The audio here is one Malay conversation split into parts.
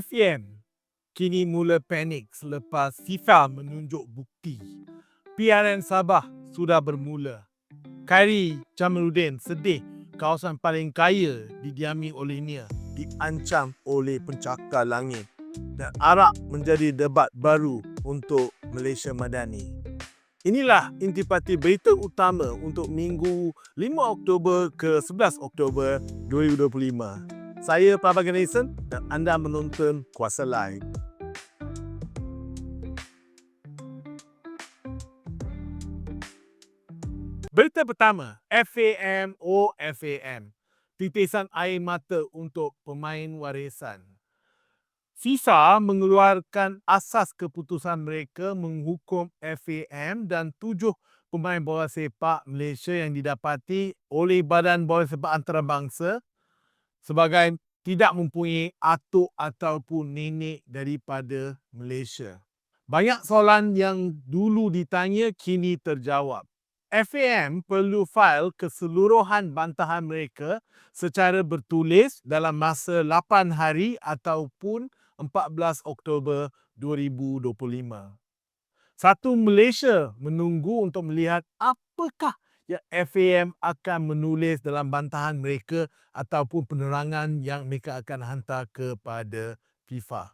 FAM kini mula panik selepas FIFA menunjuk bukti. PRN Sabah sudah bermula. Khairi Jamaluddin sedih kawasan paling kaya didiami olehnya diancam oleh pencakar langit dan arak menjadi debat baru untuk Malaysia Madani. Inilah intipati berita utama untuk minggu 5 Oktober ke 11 Oktober 2025. Saya Papa Ganesan dan anda menonton Kuasa Live. Berita pertama, FAM o FAM. Titisan air mata untuk pemain warisan. FIFA mengeluarkan asas keputusan mereka menghukum FAM dan tujuh pemain bola sepak Malaysia yang didapati oleh Badan Bola Sepak Antarabangsa sebagai tidak mempunyai atuk ataupun nenek daripada Malaysia. Banyak soalan yang dulu ditanya kini terjawab. FAM perlu fail keseluruhan bantahan mereka secara bertulis dalam masa 8 hari ataupun 14 Oktober 2025. Satu Malaysia menunggu untuk melihat apakah FAM akan menulis dalam bantahan mereka ataupun penerangan yang mereka akan hantar kepada FIFA.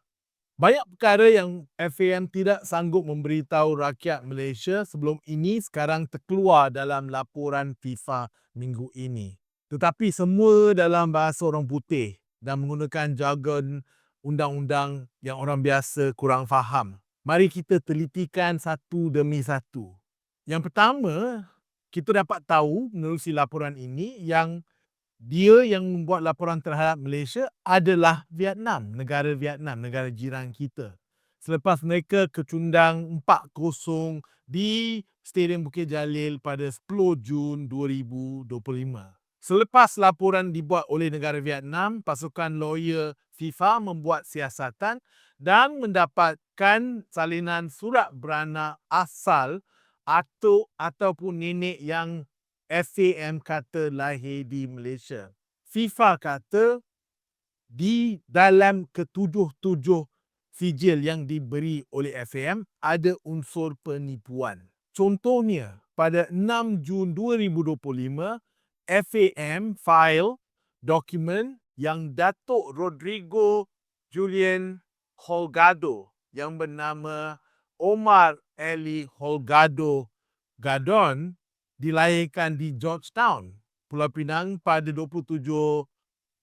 Banyak perkara yang FAM tidak sanggup memberitahu rakyat Malaysia sebelum ini sekarang terkeluar dalam laporan FIFA minggu ini. Tetapi semua dalam bahasa orang putih dan menggunakan jargon undang-undang yang orang biasa kurang faham. Mari kita telitikan satu demi satu. Yang pertama, kita dapat tahu menerusi laporan ini yang dia yang membuat laporan terhadap Malaysia adalah Vietnam, negara Vietnam, negara jiran kita. Selepas mereka kecundang 4-0 di Stadium Bukit Jalil pada 10 Jun 2025. Selepas laporan dibuat oleh negara Vietnam, pasukan lawyer FIFA membuat siasatan dan mendapatkan salinan surat beranak asal atau ataupun nenek yang FAM kata lahir di Malaysia. FIFA kata di dalam ketujuh-tujuh sijil yang diberi oleh FAM ada unsur penipuan. Contohnya, pada 6 Jun 2025, FAM file dokumen yang Datuk Rodrigo Julian Holgado yang bernama Omar Eli Holgado Gadon dilahirkan di Georgetown, Pulau Pinang pada 27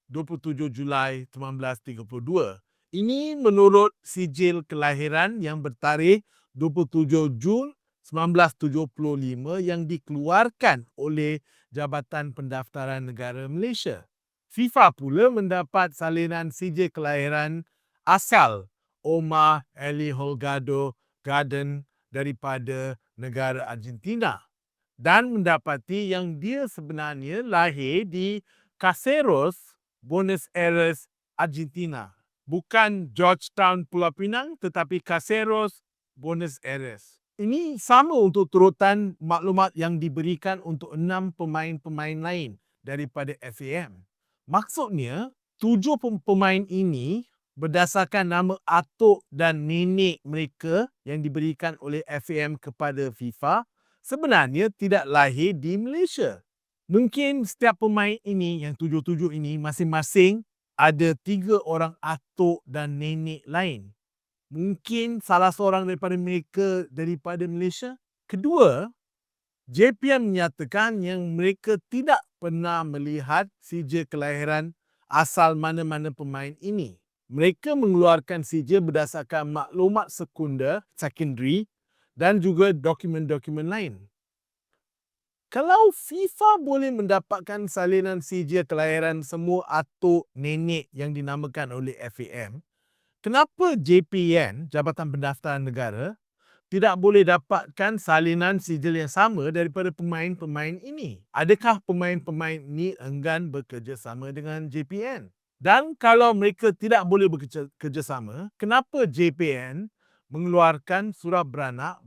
27 Julai 1932. Ini menurut sijil kelahiran yang bertarikh 27 Jun 1975 yang dikeluarkan oleh Jabatan Pendaftaran Negara Malaysia. FIFA pula mendapat salinan sijil kelahiran asal Omar Eli Holgado Garden daripada negara Argentina dan mendapati yang dia sebenarnya lahir di Caseros, Buenos Aires, Argentina. Bukan Georgetown, Pulau Pinang tetapi Caseros, Buenos Aires. Ini sama untuk turutan maklumat yang diberikan untuk enam pemain-pemain lain daripada FAM. Maksudnya, tujuh pemain ini berdasarkan nama atuk dan nenek mereka yang diberikan oleh FAM kepada FIFA sebenarnya tidak lahir di Malaysia. Mungkin setiap pemain ini yang tujuh-tujuh ini masing-masing ada tiga orang atuk dan nenek lain. Mungkin salah seorang daripada mereka daripada Malaysia. Kedua, JPM menyatakan yang mereka tidak pernah melihat sijil kelahiran asal mana-mana pemain ini. Mereka mengeluarkan sijil berdasarkan maklumat sekunder, secondary, dan juga dokumen-dokumen lain. Kalau FIFA boleh mendapatkan salinan sijil kelahiran semua atuk nenek yang dinamakan oleh FAM, kenapa JPN, Jabatan Pendaftaran Negara, tidak boleh dapatkan salinan sijil yang sama daripada pemain-pemain ini? Adakah pemain-pemain ini enggan bekerjasama dengan JPN? Dan kalau mereka tidak boleh bekerjasama, kenapa JPN mengeluarkan surat beranak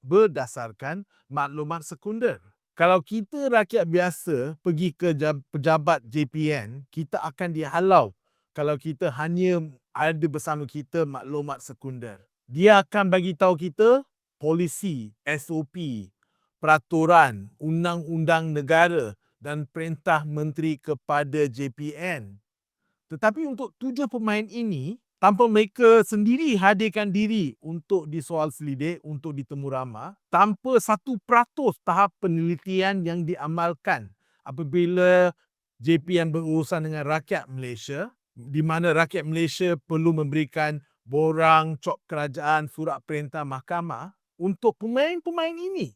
berdasarkan maklumat sekunder. Kalau kita rakyat biasa pergi ke pejabat JPN, kita akan dihalau kalau kita hanya ada bersama kita maklumat sekunder. Dia akan bagi tahu kita polisi, SOP, peraturan, undang-undang negara dan perintah menteri kepada JPN. Tetapi untuk tujuh pemain ini, tanpa mereka sendiri hadirkan diri untuk disoal selidik, untuk ditemu ramah, tanpa satu peratus tahap penelitian yang diamalkan apabila JPN berurusan dengan rakyat Malaysia, di mana rakyat Malaysia perlu memberikan borang, cop kerajaan, surat perintah mahkamah untuk pemain-pemain ini.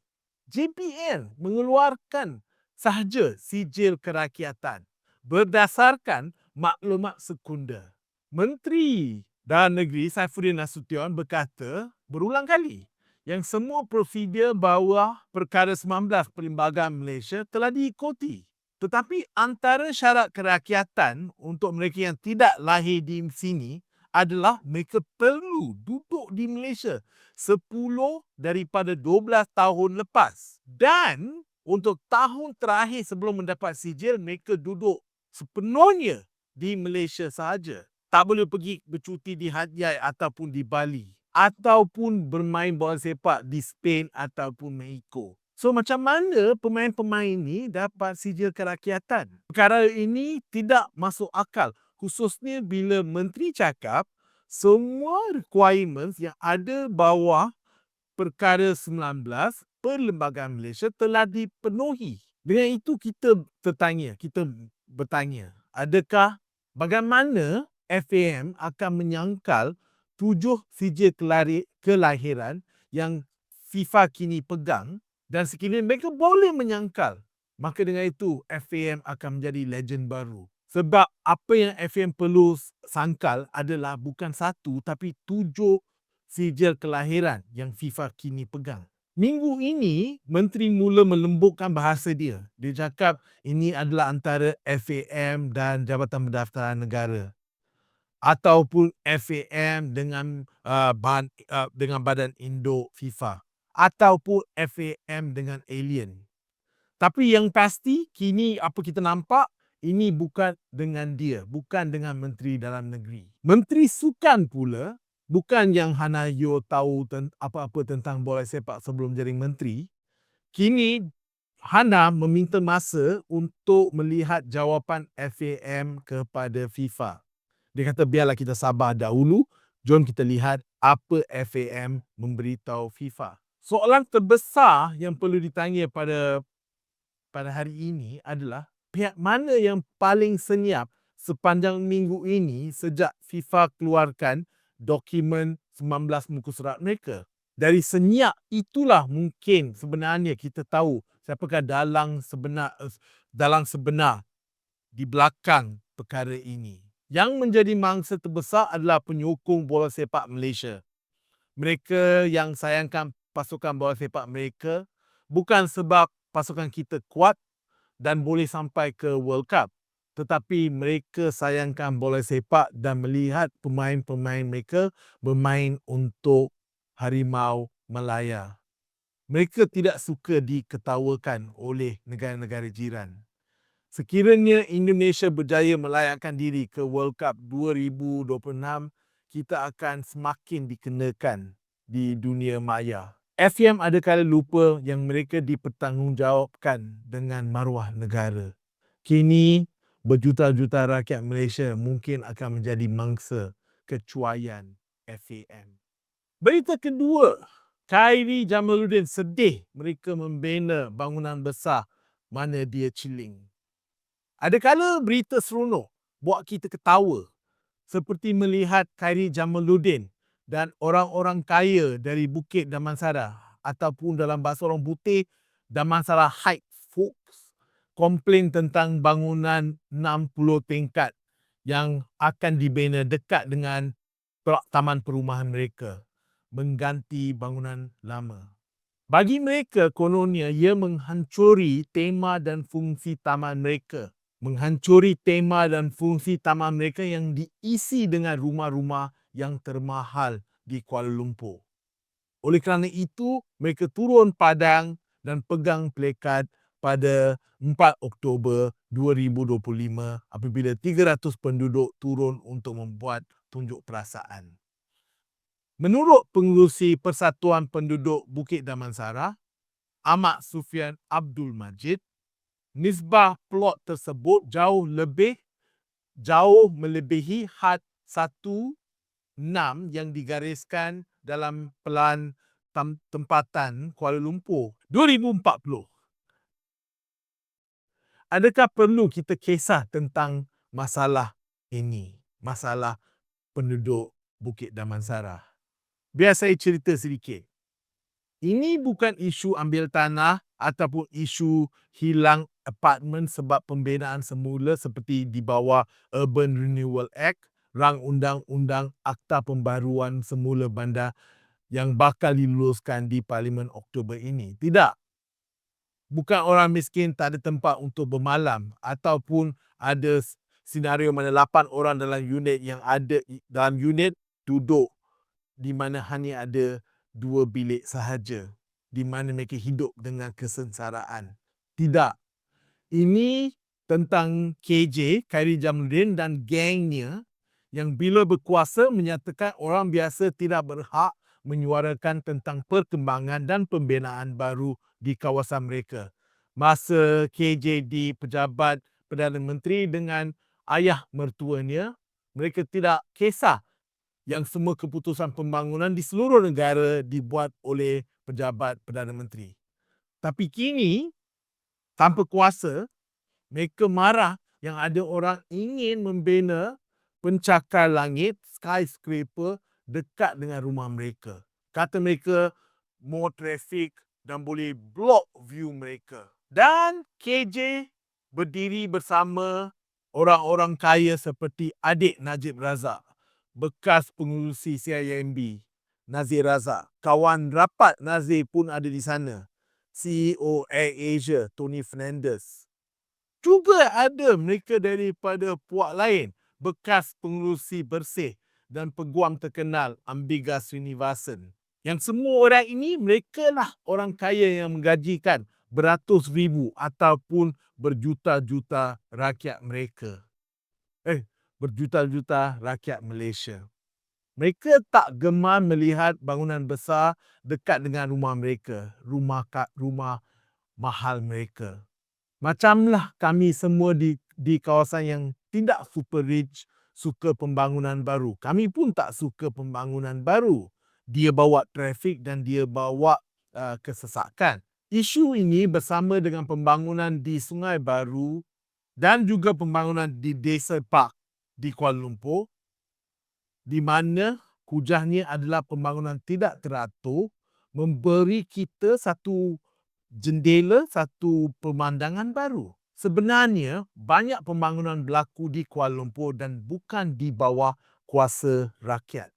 JPN mengeluarkan sahaja sijil kerakyatan berdasarkan maklumat sekunder. Menteri Dalam Negeri Saifuddin Nasution berkata berulang kali yang semua prosedur bawah Perkara 19 Perlembagaan Malaysia telah diikuti. Tetapi antara syarat kerakyatan untuk mereka yang tidak lahir di sini adalah mereka perlu duduk di Malaysia 10 daripada 12 tahun lepas. Dan untuk tahun terakhir sebelum mendapat sijil, mereka duduk sepenuhnya di Malaysia sahaja. Tak boleh pergi bercuti di Hatyai ataupun di Bali. Ataupun bermain bola sepak di Spain ataupun Mexico. So macam mana pemain-pemain ini dapat sijil kerakyatan? Perkara ini tidak masuk akal. Khususnya bila menteri cakap semua requirements yang ada bawah perkara 19 Perlembagaan Malaysia telah dipenuhi. Dengan itu kita tertanya, kita bertanya, adakah bagaimana FAM akan menyangkal tujuh sijil kelahiran yang FIFA kini pegang dan sekiranya mereka boleh menyangkal, maka dengan itu FAM akan menjadi legend baru. Sebab apa yang FAM perlu sangkal adalah bukan satu tapi tujuh sijil kelahiran yang FIFA kini pegang. Minggu ini, Menteri mula melembutkan bahasa dia. Dia cakap ini adalah antara FAM dan Jabatan Pendaftaran Negara ataupun FAM dengan uh, bahan, uh, dengan Badan Indo FIFA ataupun FAM dengan alien. Tapi yang pasti kini apa kita nampak ini bukan dengan dia, bukan dengan Menteri Dalam Negeri. Menteri Sukan pula bukan yang Hana Yo tahu apa-apa tentang bola sepak sebelum jadi menteri. Kini Hana meminta masa untuk melihat jawapan FAM kepada FIFA. Dia kata biarlah kita sabar dahulu, jom kita lihat apa FAM memberitahu FIFA soalan terbesar yang perlu ditanya pada pada hari ini adalah pihak mana yang paling senyap sepanjang minggu ini sejak FIFA keluarkan dokumen 19 muka surat mereka. Dari senyap itulah mungkin sebenarnya kita tahu siapakah dalang sebenar dalang sebenar di belakang perkara ini. Yang menjadi mangsa terbesar adalah penyokong bola sepak Malaysia. Mereka yang sayangkan pasukan bola sepak mereka bukan sebab pasukan kita kuat dan boleh sampai ke World Cup tetapi mereka sayangkan bola sepak dan melihat pemain-pemain mereka bermain untuk Harimau Malaya. Mereka tidak suka diketawakan oleh negara-negara jiran. Sekiranya Indonesia berjaya melayakkan diri ke World Cup 2026, kita akan semakin dikenakan di dunia maya. FAM ada kala lupa yang mereka dipertanggungjawabkan dengan maruah negara. Kini, berjuta-juta rakyat Malaysia mungkin akan menjadi mangsa kecuaian FAM. Berita kedua, Khairi Jamaluddin sedih mereka membina bangunan besar mana dia ciling. Ada kala berita seronok buat kita ketawa seperti melihat Khairi Jamaluddin dan orang-orang kaya dari Bukit Damansara ataupun dalam bahasa orang putih Damansara Heights folks komplain tentang bangunan 60 tingkat yang akan dibina dekat dengan taman perumahan mereka mengganti bangunan lama. Bagi mereka kononnya ia menghancuri tema dan fungsi taman mereka. Menghancuri tema dan fungsi taman mereka yang diisi dengan rumah-rumah yang termahal di Kuala Lumpur. Oleh kerana itu, mereka turun padang dan pegang plekat pada 4 Oktober 2025 apabila 300 penduduk turun untuk membuat tunjuk perasaan. Menurut pengurusi Persatuan Penduduk Bukit Damansara, Ahmad Sufian Abdul Majid, nisbah plot tersebut jauh lebih jauh melebihi had 1 6 yang digariskan dalam Pelan Tem- Tempatan Kuala Lumpur 2040. Adakah perlu kita kisah tentang masalah ini? Masalah penduduk Bukit Damansara. Biar saya cerita sedikit. Ini bukan isu ambil tanah ataupun isu hilang apartmen sebab pembinaan semula seperti di bawah Urban Renewal Act rang undang-undang Akta Pembaruan Semula Bandar yang bakal diluluskan di Parlimen Oktober ini. Tidak. Bukan orang miskin tak ada tempat untuk bermalam ataupun ada senario mana lapan orang dalam unit yang ada dalam unit duduk di mana hanya ada dua bilik sahaja di mana mereka hidup dengan kesengsaraan. Tidak. Ini tentang KJ, Khairi Jamaluddin dan gengnya yang bila berkuasa menyatakan orang biasa tidak berhak menyuarakan tentang perkembangan dan pembinaan baru di kawasan mereka. Masa KJ di pejabat Perdana Menteri dengan ayah mertuanya, mereka tidak kisah yang semua keputusan pembangunan di seluruh negara dibuat oleh pejabat Perdana Menteri. Tapi kini, tanpa kuasa, mereka marah yang ada orang ingin membina pencakar langit, skyscraper dekat dengan rumah mereka. Kata mereka, more traffic dan boleh block view mereka. Dan KJ berdiri bersama orang-orang kaya seperti adik Najib Razak, bekas pengurusi CIMB, Nazir Razak. Kawan rapat Nazir pun ada di sana. CEO Air Asia, Tony Fernandez. Juga ada mereka daripada puak lain bekas pengurusi bersih dan peguam terkenal Ambiga Srinivasan. Yang semua orang ini mereka lah orang kaya yang menggajikan beratus ribu ataupun berjuta-juta rakyat mereka. Eh, berjuta-juta rakyat Malaysia. Mereka tak gemar melihat bangunan besar dekat dengan rumah mereka, rumah rumah mahal mereka. Macamlah kami semua di di kawasan yang tidak super rich suka pembangunan baru. Kami pun tak suka pembangunan baru. Dia bawa trafik dan dia bawa uh, kesesakan. Isu ini bersama dengan pembangunan di Sungai Baru dan juga pembangunan di Desa Park di Kuala Lumpur di mana hujahnya adalah pembangunan tidak teratur memberi kita satu jendela, satu pemandangan baru. Sebenarnya, banyak pembangunan berlaku di Kuala Lumpur dan bukan di bawah kuasa rakyat.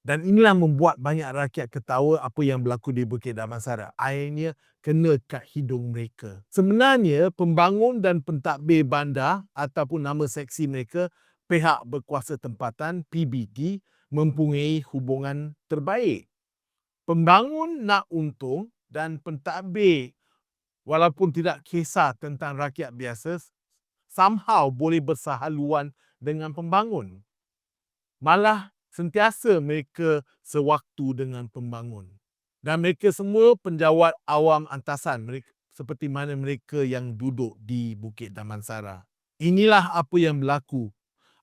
Dan inilah membuat banyak rakyat ketawa apa yang berlaku di Bukit Damansara. Airnya kena kat hidung mereka. Sebenarnya, pembangun dan pentadbir bandar ataupun nama seksi mereka, pihak berkuasa tempatan, PBD, mempunyai hubungan terbaik. Pembangun nak untung dan pentadbir walaupun tidak kisah tentang rakyat biasa, somehow boleh bersahaluan dengan pembangun. Malah sentiasa mereka sewaktu dengan pembangun. Dan mereka semua penjawat awam antasan mereka, seperti mana mereka yang duduk di Bukit Damansara. Inilah apa yang berlaku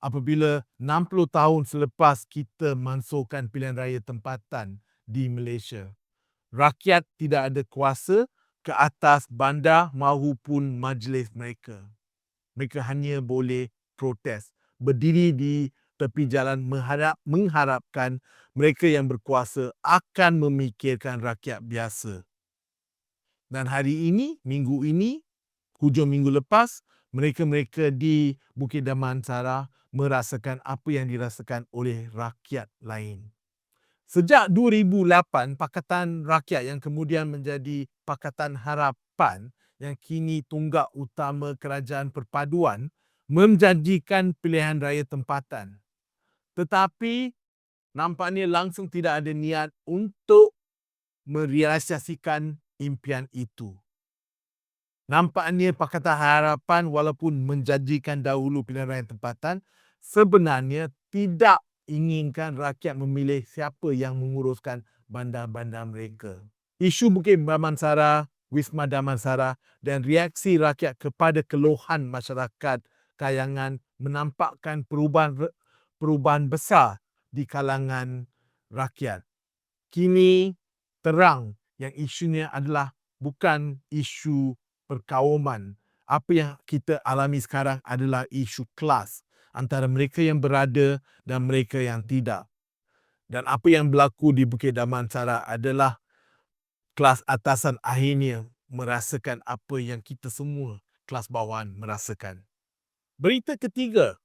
apabila 60 tahun selepas kita mansuhkan pilihan raya tempatan di Malaysia. Rakyat tidak ada kuasa ke atas bandar maupun majlis mereka. Mereka hanya boleh protes, berdiri di tepi jalan mengharap, mengharapkan mereka yang berkuasa akan memikirkan rakyat biasa. Dan hari ini, minggu ini, hujung minggu lepas, mereka-mereka di Bukit Damansara merasakan apa yang dirasakan oleh rakyat lain. Sejak 2008, Pakatan Rakyat yang kemudian menjadi Pakatan Harapan yang kini tunggak utama kerajaan perpaduan menjanjikan pilihan raya tempatan. Tetapi nampaknya langsung tidak ada niat untuk merealisasikan impian itu. Nampaknya Pakatan Harapan walaupun menjanjikan dahulu pilihan raya tempatan, sebenarnya tidak inginkan rakyat memilih siapa yang menguruskan bandar-bandar mereka. Isu Bukit Damansara, Wisma Damansara dan reaksi rakyat kepada keluhan masyarakat Kayangan menampakkan perubahan perubahan besar di kalangan rakyat. Kini terang yang isunya adalah bukan isu perkauman. Apa yang kita alami sekarang adalah isu kelas antara mereka yang berada dan mereka yang tidak. Dan apa yang berlaku di Bukit Damansara adalah kelas atasan akhirnya merasakan apa yang kita semua kelas bawahan merasakan. Berita ketiga,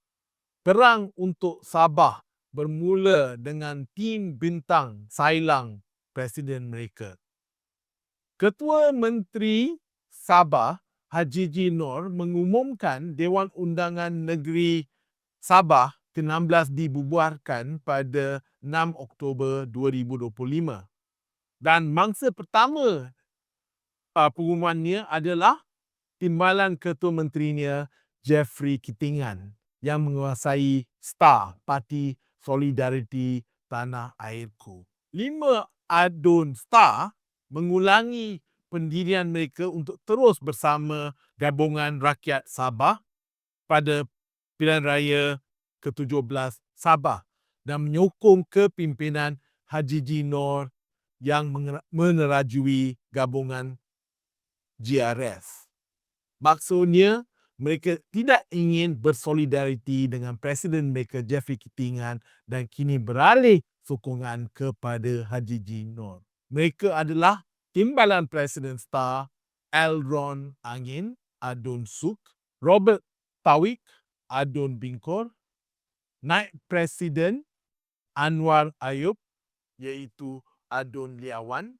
perang untuk Sabah bermula dengan tim bintang Sailang Presiden mereka. Ketua Menteri Sabah Haji. Nur mengumumkan Dewan Undangan Negeri Sabah ke-16 dibubuhkan pada 6 Oktober 2025. Dan mangsa pertama uh, pengumumannya adalah timbalan Ketua Menterinya Jeffrey Kitingan yang menguasai STAR, Parti Solidariti Tanah Airku. Lima adun STAR mengulangi pendirian mereka untuk terus bersama Gabungan Rakyat Sabah pada pilihan raya ke-17 Sabah dan menyokong kepimpinan Haji G. Nor yang menerajui gabungan GRS. Maksudnya, mereka tidak ingin bersolidariti dengan Presiden mereka Jeffrey Kitingan dan kini beralih sokongan kepada Haji. Nur. Mereka adalah timbalan Presiden Star Elron Angin Adun Suk, Robert Tawik Adun Bingkor, Naik Presiden Anwar Ayub iaitu Adun Liawan,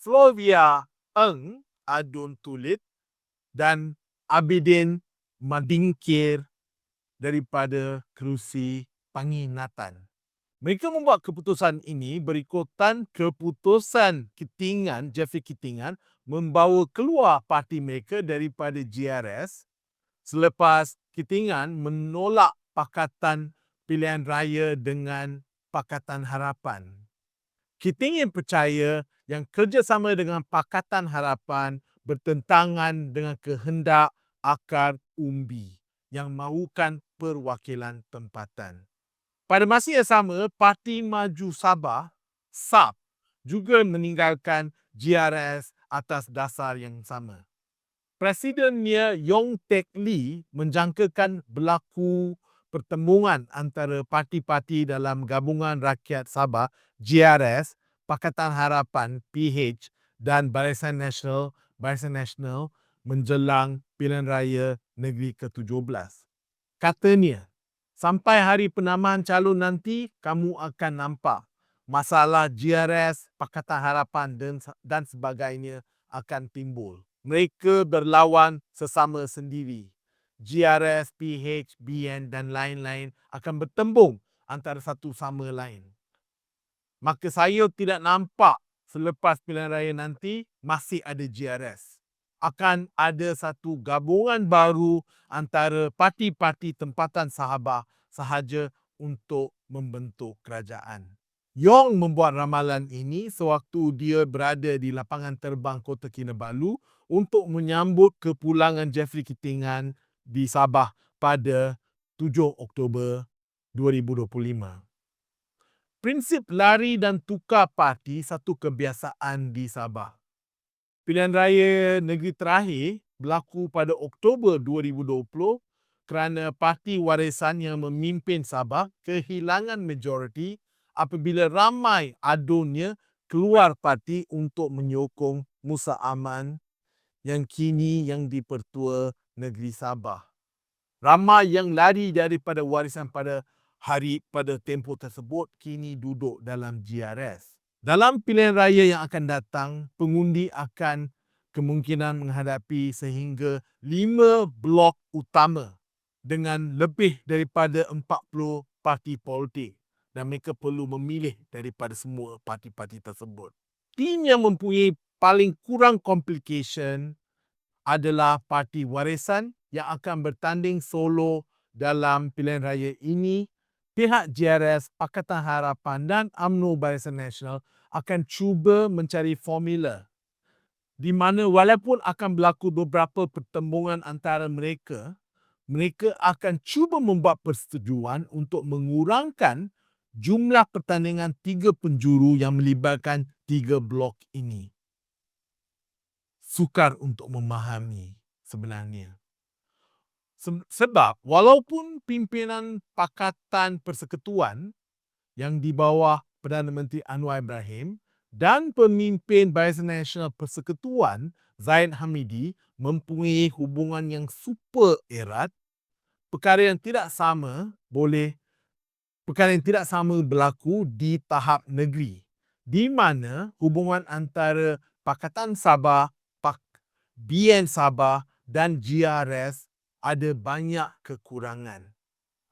Flovia Eng Adun Tulit dan Abidin madingkir daripada kerusi penginatan. Mereka membuat keputusan ini berikutan keputusan Kitingan, Jeffrey Kitingan, membawa keluar parti mereka daripada GRS selepas Kitingan menolak Pakatan Pilihan Raya dengan Pakatan Harapan. Kitingan percaya yang kerjasama dengan Pakatan Harapan bertentangan dengan kehendak akar umbi yang mahukan perwakilan tempatan. Pada masa yang sama, Parti Maju Sabah, SAP, juga meninggalkan GRS atas dasar yang sama. Presidennya Yong Tek Lee menjangkakan berlaku pertemuan antara parti-parti dalam Gabungan Rakyat Sabah, GRS, Pakatan Harapan, PH dan Barisan Nasional, Barisan Nasional menjelang pilihan raya negeri ke-17. Katanya, sampai hari penamahan calon nanti, kamu akan nampak masalah GRS, Pakatan Harapan dan, dan sebagainya akan timbul. Mereka berlawan sesama sendiri. GRS, PH, BN dan lain-lain akan bertembung antara satu sama lain. Maka saya tidak nampak selepas pilihan raya nanti masih ada GRS akan ada satu gabungan baru antara parti-parti tempatan sahabat sahaja untuk membentuk kerajaan. Yong membuat ramalan ini sewaktu dia berada di lapangan terbang Kota Kinabalu untuk menyambut kepulangan Jeffrey Kitingan di Sabah pada 7 Oktober 2025. Prinsip lari dan tukar parti satu kebiasaan di Sabah. Pilihan raya negeri terakhir berlaku pada Oktober 2020 kerana parti warisan yang memimpin Sabah kehilangan majoriti apabila ramai adunnya keluar parti untuk menyokong Musa Aman yang kini yang dipertua negeri Sabah. Ramai yang lari daripada warisan pada hari pada tempoh tersebut kini duduk dalam GRS. Dalam pilihan raya yang akan datang, pengundi akan kemungkinan menghadapi sehingga lima blok utama dengan lebih daripada 40 parti politik dan mereka perlu memilih daripada semua parti-parti tersebut. Tim yang mempunyai paling kurang complication adalah parti warisan yang akan bertanding solo dalam pilihan raya ini. Pihak JRS, Pakatan Harapan dan UMNO Barisan Nasional akan cuba mencari formula di mana walaupun akan berlaku beberapa pertembungan antara mereka, mereka akan cuba membuat persetujuan untuk mengurangkan jumlah pertandingan tiga penjuru yang melibatkan tiga blok ini. Sukar untuk memahami sebenarnya. Sebab walaupun pimpinan Pakatan Persekutuan yang di bawah Perdana Menteri Anwar Ibrahim dan pemimpin Barisan Nasional Persekutuan Zaid Hamidi mempunyai hubungan yang super erat, perkara yang tidak sama boleh perkara yang tidak sama berlaku di tahap negeri di mana hubungan antara Pakatan Sabah, BN Sabah dan GRS ada banyak kekurangan.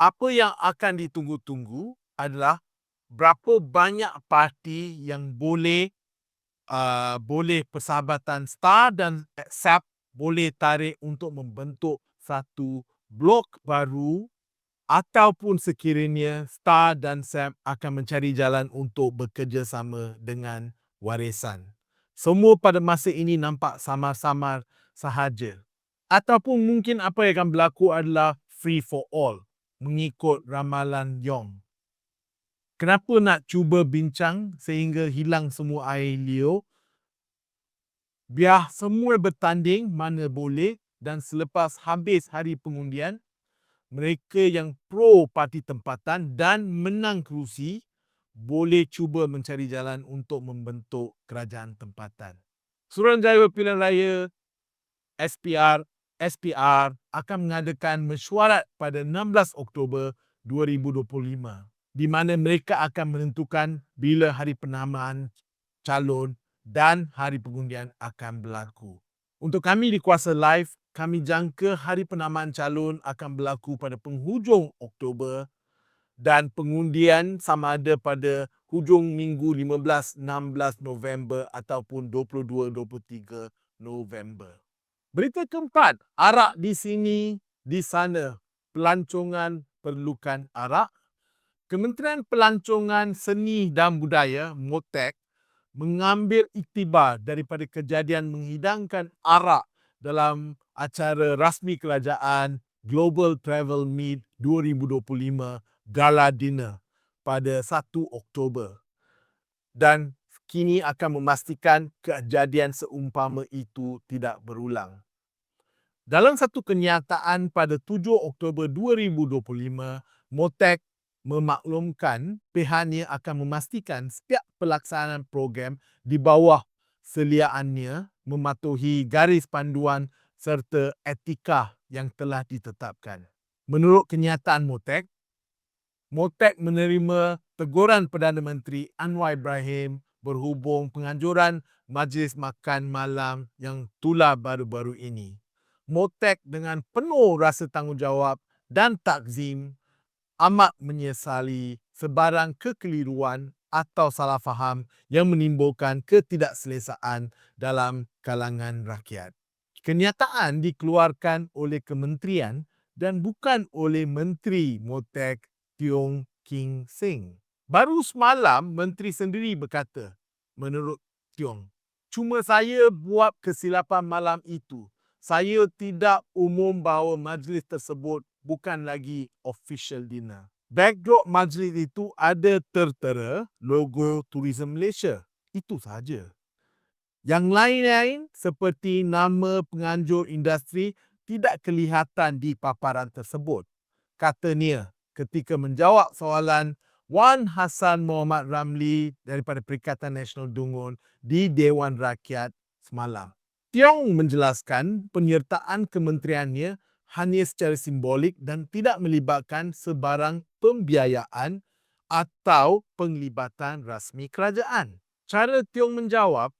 Apa yang akan ditunggu-tunggu adalah berapa banyak parti yang boleh uh, boleh persahabatan STAR dan SAP boleh tarik untuk membentuk satu blok baru ataupun sekiranya STAR dan SAP akan mencari jalan untuk bekerjasama dengan warisan. Semua pada masa ini nampak samar-samar sahaja. Ataupun mungkin apa yang akan berlaku adalah free for all mengikut ramalan Yong. Kenapa nak cuba bincang sehingga hilang semua air liur? Biar semua bertanding mana boleh dan selepas habis hari pengundian, mereka yang pro parti tempatan dan menang kerusi boleh cuba mencari jalan untuk membentuk kerajaan tempatan. Suruhanjaya Pilihan Raya SPR SPR akan mengadakan mesyuarat pada 16 Oktober 2025 di mana mereka akan menentukan bila hari penamaan calon dan hari pengundian akan berlaku. Untuk kami di Kuasa Live, kami jangka hari penamaan calon akan berlaku pada penghujung Oktober dan pengundian sama ada pada hujung minggu 15-16 November ataupun 22-23 November. Berita keempat, arak di sini, di sana. Pelancongan perlukan arak Kementerian Pelancongan Seni dan Budaya MOTEK mengambil iktibar daripada kejadian menghidangkan arak dalam acara rasmi kerajaan Global Travel Meet 2025 Gala Dinner pada 1 Oktober dan kini akan memastikan kejadian seumpama itu tidak berulang. Dalam satu kenyataan pada 7 Oktober 2025, MOTEK memaklumkan pihaknya akan memastikan setiap pelaksanaan program di bawah seliaannya mematuhi garis panduan serta etika yang telah ditetapkan. Menurut kenyataan Motek, Motek menerima teguran Perdana Menteri Anwar Ibrahim berhubung penganjuran majlis makan malam yang tular baru-baru ini. Motek dengan penuh rasa tanggungjawab dan takzim amat menyesali sebarang kekeliruan atau salah faham yang menimbulkan ketidakselesaan dalam kalangan rakyat. Kenyataan dikeluarkan oleh kementerian dan bukan oleh Menteri Motek Tiong King Sing. Baru semalam menteri sendiri berkata, menurut Tiong, cuma saya buat kesilapan malam itu. Saya tidak umum bahawa majlis tersebut bukan lagi official dinner. Backdrop majlis itu ada tertera logo Tourism Malaysia. Itu saja. Yang lain-lain seperti nama penganjur industri tidak kelihatan di paparan tersebut. Katanya ketika menjawab soalan Wan Hassan Muhammad Ramli daripada Perikatan Nasional Dungun di Dewan Rakyat semalam. Tiong menjelaskan penyertaan kementeriannya hanya secara simbolik dan tidak melibatkan sebarang pembiayaan atau penglibatan rasmi kerajaan. Cara Tiong menjawab,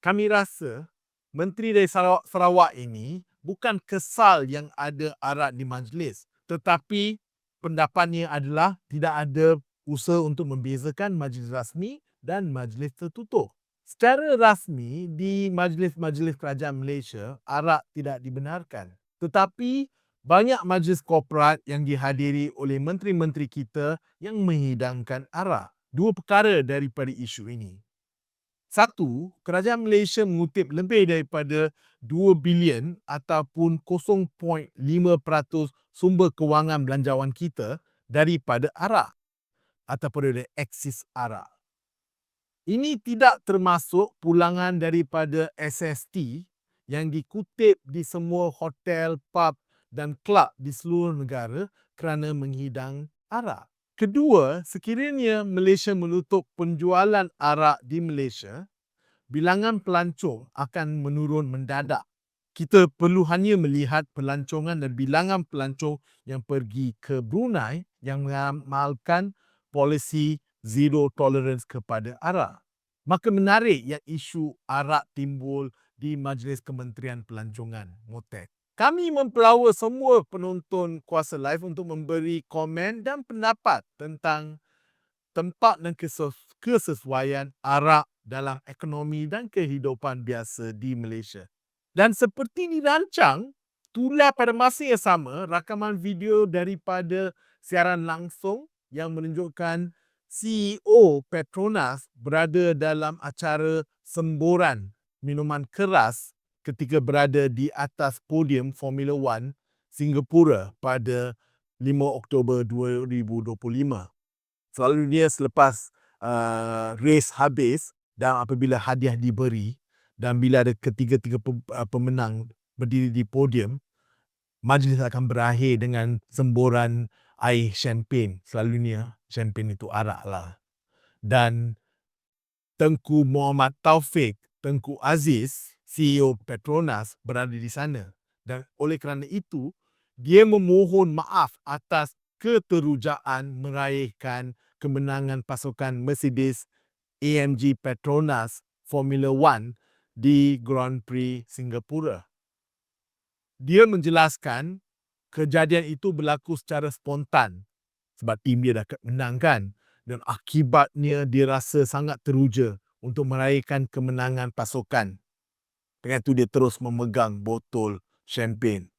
kami rasa Menteri dari Sarawak, ini bukan kesal yang ada arak di majlis tetapi pendapatnya adalah tidak ada usaha untuk membezakan majlis rasmi dan majlis tertutup. Secara rasmi di majlis-majlis kerajaan Malaysia, arak tidak dibenarkan. Tetapi banyak majlis korporat yang dihadiri oleh menteri-menteri kita yang menghidangkan arak. Dua perkara daripada isu ini. Satu, kerajaan Malaysia mengutip lebih daripada 2 bilion ataupun 0.5% sumber kewangan belanjawan kita daripada arak ataupun dari eksis arak. Ini tidak termasuk pulangan daripada SST yang dikutip di semua hotel, pub dan kelab di seluruh negara kerana menghidang arak. Kedua, sekiranya Malaysia menutup penjualan arak di Malaysia, bilangan pelancong akan menurun mendadak. Kita perlu hanya melihat pelancongan dan bilangan pelancong yang pergi ke Brunei yang mengamalkan polisi zero tolerance kepada arak. Maka menarik yang isu arak timbul di Majlis Kementerian Pelancongan MOTEK. Kami mempelawa semua penonton kuasa live untuk memberi komen dan pendapat tentang tempat dan kesesuaian arak dalam ekonomi dan kehidupan biasa di Malaysia. Dan seperti dirancang, tulah pada masa yang sama rakaman video daripada siaran langsung yang menunjukkan CEO Petronas berada dalam acara semburan minuman keras ketika berada di atas podium Formula One Singapura pada 5 Oktober 2025. Selalunya selepas uh, race habis dan apabila hadiah diberi dan bila ada ketiga-tiga uh, pemenang berdiri di podium, majlis akan berakhir dengan semburan air champagne. Selalunya champagne itu arak lah. Dan Tengku Muhammad Taufik, Tengku Aziz, CEO Petronas berada di sana. Dan oleh kerana itu, dia memohon maaf atas keterujaan meraihkan kemenangan pasukan Mercedes AMG Petronas Formula One di Grand Prix Singapura. Dia menjelaskan kejadian itu berlaku secara spontan sebab tim dia dah menang kan dan akibatnya dia rasa sangat teruja untuk meraihkan kemenangan pasukan. Dengan itu dia terus memegang botol champagne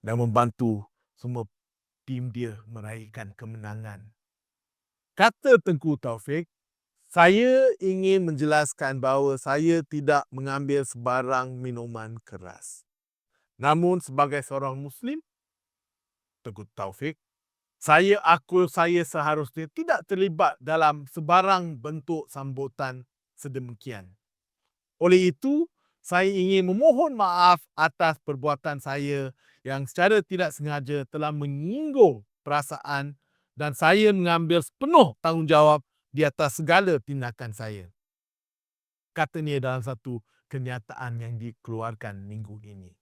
dan membantu semua tim dia meraihkan kemenangan. Kata Tengku Taufik, saya ingin menjelaskan bahawa saya tidak mengambil sebarang minuman keras. Namun sebagai seorang Muslim, Tengku Taufik, saya akul saya seharusnya tidak terlibat dalam sebarang bentuk sambutan sedemikian. Oleh itu, saya ingin memohon maaf atas perbuatan saya yang secara tidak sengaja telah menyinggung perasaan dan saya mengambil sepenuh tanggungjawab di atas segala tindakan saya. Katanya dalam satu kenyataan yang dikeluarkan minggu ini.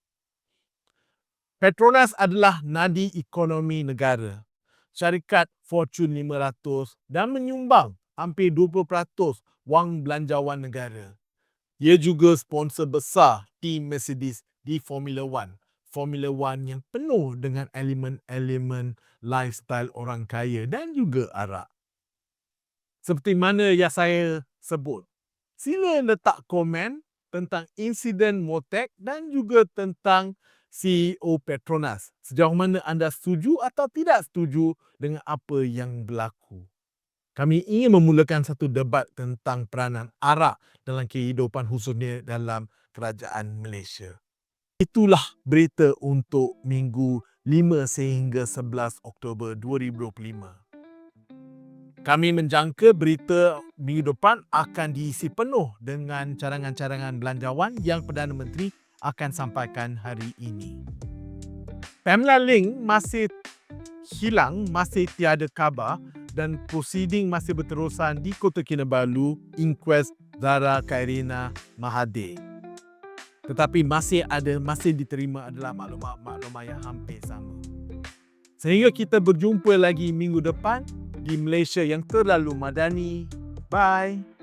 Petronas adalah nadi ekonomi negara syarikat Fortune 500 dan menyumbang hampir 20% wang belanjawan negara. Ia juga sponsor besar tim Mercedes di Formula One. Formula One yang penuh dengan elemen-elemen lifestyle orang kaya dan juga arak. Seperti mana yang saya sebut. Sila letak komen tentang insiden Motek dan juga tentang CEO Petronas. Sejauh mana anda setuju atau tidak setuju dengan apa yang berlaku? Kami ingin memulakan satu debat tentang peranan arak dalam kehidupan khususnya dalam kerajaan Malaysia. Itulah berita untuk minggu 5 sehingga 11 Oktober 2025. Kami menjangka berita minggu depan akan diisi penuh dengan cadangan-cadangan belanjawan yang Perdana Menteri akan sampaikan hari ini. Pamela Ling masih hilang, masih tiada kabar dan proceeding masih berterusan di Kota Kinabalu, inquest Zara Kairina Mahathir. Tetapi masih ada, masih diterima adalah maklumat-maklumat yang hampir sama. Sehingga kita berjumpa lagi minggu depan di Malaysia yang terlalu madani. Bye.